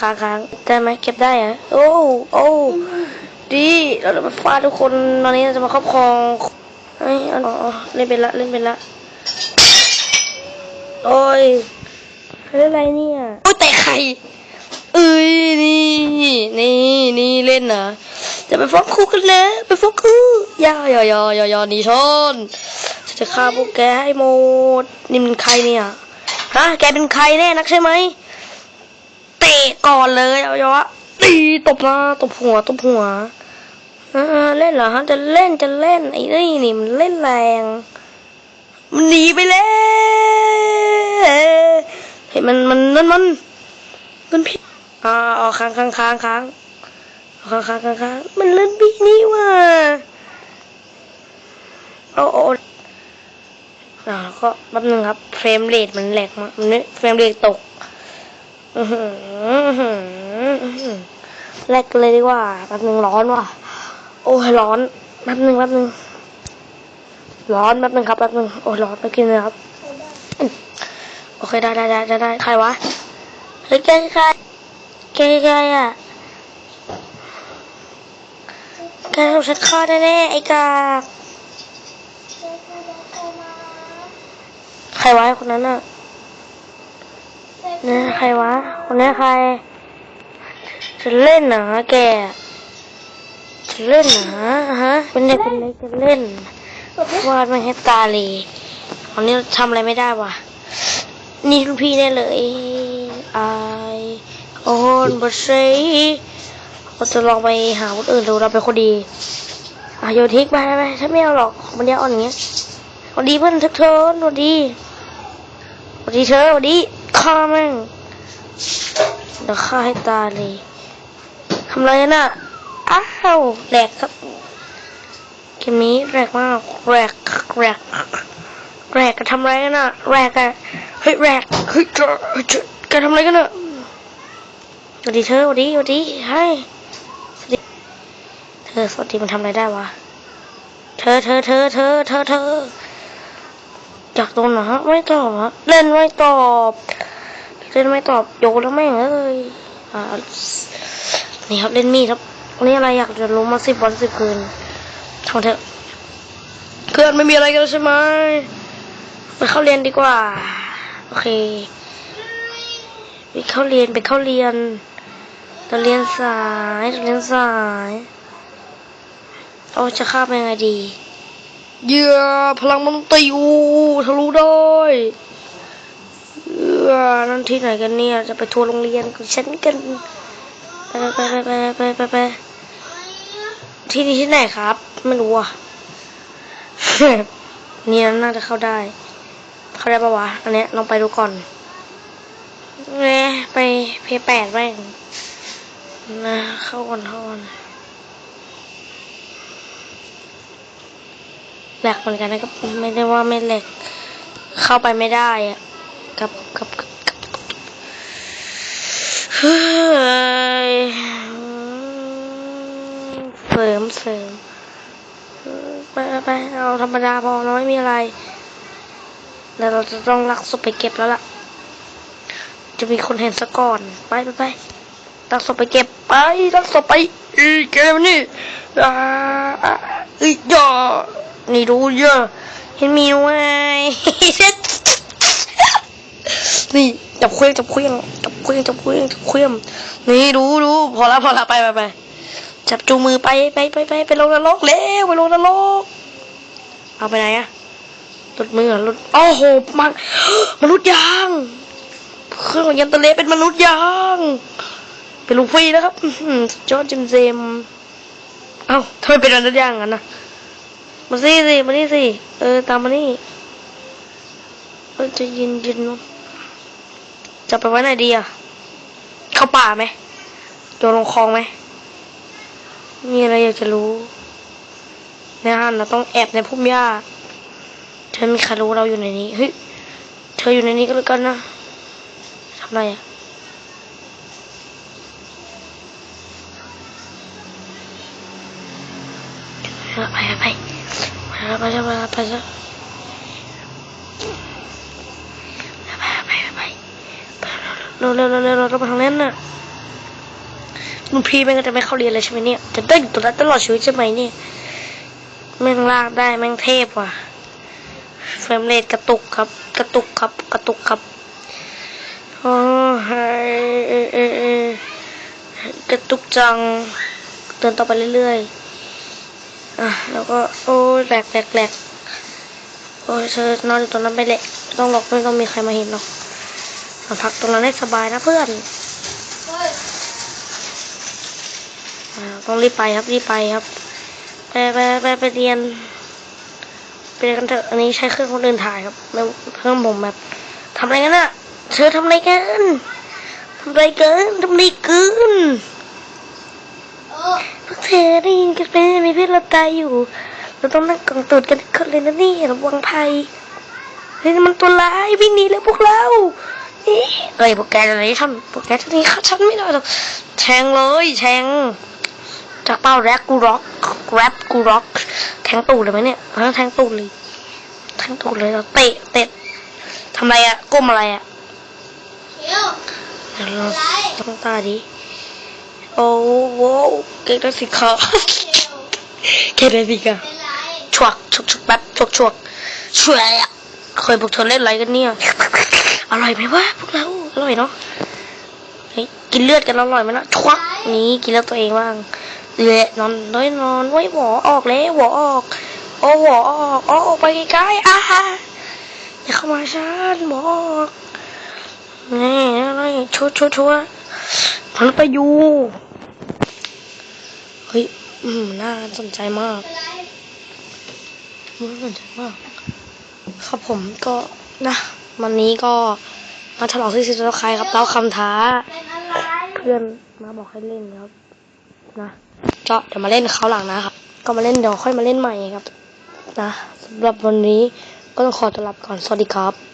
ค้างค้างได้ไหมเก็บได้เหรอะโอ้โอ้ดีเราจะมาฟาดทุกคนตอนนี้เราจะมาครอบครองเอ้ยอาเอเล่นเป็นละเล่นเป็นละโอ้ยเล่นอะไรเนี่ยโอ้ยแต่ใครเอ้ยนี่นี่นี่เล่นเหรอจะไปฟ้องครูกันเลยไปฟ้องครูย่าอย่าอย่าอย่าอย่าหนีชนฉันจะฆ่าพวกแกให้หมดนี่มันใครเนี่ยฮะแกเป็นใครแน่นักใช่ไหม เตะก่อนเลยเอาเยอะตีตบหน้าตบหัวตบหัวเล่นเหรอฮะจะเล่นจะเล่นไอ้นี่นี่มันเล่นแรง มันหนีไปแล้วเห็นมันมันนั่นมันมันผิดอ่าเอาค้างค้างค้างค้างค้างค้างค้างค้างมันเล่นบีนี่ว่ะเอาเอาอ่าแล้วก็แป๊บนึงครับ เฟรมเรทมันแหลกมากมันเฟรมเรทตก แลกเลยดีกว่าแป๊บนึงร้อนว่ะ โอ้ยร้อนแป๊บนึงแป๊บนึงร้อนแป๊บนึงครับแป๊บนึงโอ้ยร้อนไปกินเลยครับ โอเคได้ได้ได้ได้ได้ใครวะเฮ้ยแกใครแกใครอะแกทำฉันฆ่าแน่ๆไอ้กาใครวะไอ้คนนั้นอะ นี่ยใครวะคนนี้ใครจะเล่นหรอแกจะเล่นหรอฮะเป็นเด็กเป็นเล็กจะเล่นวาดมันให้ตาเลยตอนนี้ทำอะไรไม่ได้ว่ะ นี่รุ่นพี่ได้เลยไอโอนบทเซเราจะลองไปหาคนอื่นดูเราเป็นคนดีอะโยทิ้งไปไปไปฉันไม่เอาหรอกมันยาอ่อนอย่างเงี้ยสวัสดีเพื่อนทุกคนสวัสดีสวัสดีเธอสวัสดี ฆ่าแม่งเดี๋ยวฆ่าให้ตายเลยทำไรกันน่ะ อ้าวแหลกครับเกมนี้แหลกมากแหลกแหลกแหลกกันทำไรกันน่ะแหลกอะเฮ้ยแหลกเฮ้ยเจอเฮ้ยเจอแกทำไรกันน่ะสวัสดีเธอสวัสดีสวัสดีให้สวัสดีเธอสวัสดีมันทำอะไรได้วะเธอเธอเธอเธอเธอเธออยากโดนเหรอฮะไม่ตอบฮะเล่นไม่ตอบ เล่นไม่ตอบโยแล้วแม่งเอ้ยอ่านี่ครับเล่นมีดครับนี่อะไรอยากจะรู้มาสิบวันสิบคืนทำเถอะเพื่อนไม่มีอะไรกันใช่ไหมไปเข้าเรียนดีกว่า โอเคไปเข้าเรียนไปเข้าเรียนจะเรียนสายจะเรียนสายโอ้จะข้ามยังไงดี เยื่อพลังมันตีอูทะลุได้ ออนั่นที่ไหนกันเนี่ย จะไปทัวร์โรงเรียนของฉันกันไปไปไปไปไปไปไปที่นี่ที่ไหนครับ ไม่รู้อะเนี่ยน่าจะเข้าได้ เข้าได้ปะวะ อันเนี้ยลองไปดูก่อนเน่ไปเพย์แปดแม่งนะเข้าก่อนเข้าก่อนแหลกเหมือนกันนะครับ ไม่ได้ว่าไม่แหลกเข้าไปไม่ได้อะ กับกับเฮ้ยเสริมเสริมไปไปเอาธรรมดาพอเราไม่มีอะไรแล้วเราจะต้องลักศพไปเก็บแล้วล่ะ จะมีคนเห็นซะก่อน ไปไปไปลักศพไปเก็บไปลักศพไปอีเกมนี่อ่าอีย่อนี่ดูเยอะเห็นมีไว้ นี่จับเคว้งจับเคว้งจับเคว้งจับเคว้งจับเคว้งนี่ดูดูพอละพอละไปไปไปจับจูงมือไปไปไปไปไปลงนรกเร็วไปลงนรกเอาไปไหนอะหลุดมือหรอหลุดโอ้โหมันมนุษย์ยางเครื่องของยันตะเลเป็นมนุษย์ยางเป็นลูกฟรีนะครับอื้อดยอดจิมเจมเอ้าทำไมเป็นมนุษย์ยางงั้นนะมาสิสิมานี่สิเออตามมานี่เออจะยินยินเนอะ จะไปไว้ไหนดีอะ เข้าป่าไหมโยนลงคลองไหมมีอะไรอยากจะรู้นะฮะเราต้องแอบในพุ่มหญ้า เธอมีใครรู้เราอยู่ในนี้ เฮ้ย เธออยู่ในนี้ก็แล้วกันนะทำอะไรอะไปไปไปไปไปไปไปไปไปไปไป เร็วเร็วเร็วเร็วเราไปทางนั้นน่ะรุ่นพีแม่งก็จะไม่เข้าเรียนเลยใช่ไหมเนี่ย จะได้อยู่ตรงนั้นตลอดชีวิตใช่ไหมเนี่ยแม่งลากได้แม่งเทพว่ะเฟรมเรทกระตุกครับ กระตุกครับ กระตุกครับโอ้ยเออเออเออกระตุกจังเดินต่อไปเรื่อยๆอะแล้วก็โอ้ยแหลกแหลกแหลกโอ้ยเธอนอนอยู่ตรงนั้นไปแหละไม่ต้องหรอกไม่ต้องมีใครมาเห็นหรอก มาพักตรงนั้นให้สบายนะเพื่อนต้องรีบไปครับรีบไปครับไปไปไปไปเรียนไปเรียนกันเถอะอันนี้ใช้เครื่องคนอื่นถ่ายครับเครื่องผมแบบทำอะไรกันอะเธอทำอะไรกันทำอะไรกันทำอะไรกันพวกเธอได้ยินกันไหมมีเพื่อนเราตายอยู่เราต้องนั่งกองตูดกันคนเลยนะนี่ระวังภัยเฮ้ยนี่มันตัวร้ายวิ่งหนีแล้วพวกเรา เอ้ยพวกแกจะไหนทำพวกแกจะหนีข้าฉันไม่ได้หรอกแทงเลยแทงจากเป้าแรกกูร็อกแรปกูร็อกแทงตูดเลยไหมเนี่ยแทงตูดเลยแทงตูดเลยเราเตะเตะทำไรอะก้มอะไรอะเขียวเดี๋ยวเราต้องตาดิโอ้โหเก่งด้สิคะเขียวเก่งด้สิคะชวกชวกชวกแป๊บชวกชวกช่วยอะเคยพวกเธอเล่นอะไรกันเนี่ย อร่อยไหมวะพวกเราอร่อยเนาะเฮ้ยกินเลือดกันอร่อยไหมนะชวักนี้กินเลือดตัวเองบ้างเละนอนน้อยนอนไว้หัวออกแล้วหัวออก โอ้หัวออกอ๋อออกไปไกลๆอะอย่าเข้ามาฉันหัวออกนี่อะไรชัวชัวชัวมันไปอยู่เฮ้ยอืมน่าสนใจมากน่าสนใจมากครับผมก็นะ วันนี้ก็มาฉลองที่ซิสเตอร์คายครับเล่าคำท้าเป็นอะไรเพื่อนมาบอกให้เล่นครับนะก็เดี๋ยวมาเล่นเขาวหลังนะครับ ก็มาเล่นเดี๋ยวค่อยมาเล่นใหม่ครับ นะสำหรับวันนี้ก็ต้องขอตัวลาไปก่อนสวัสดีครับ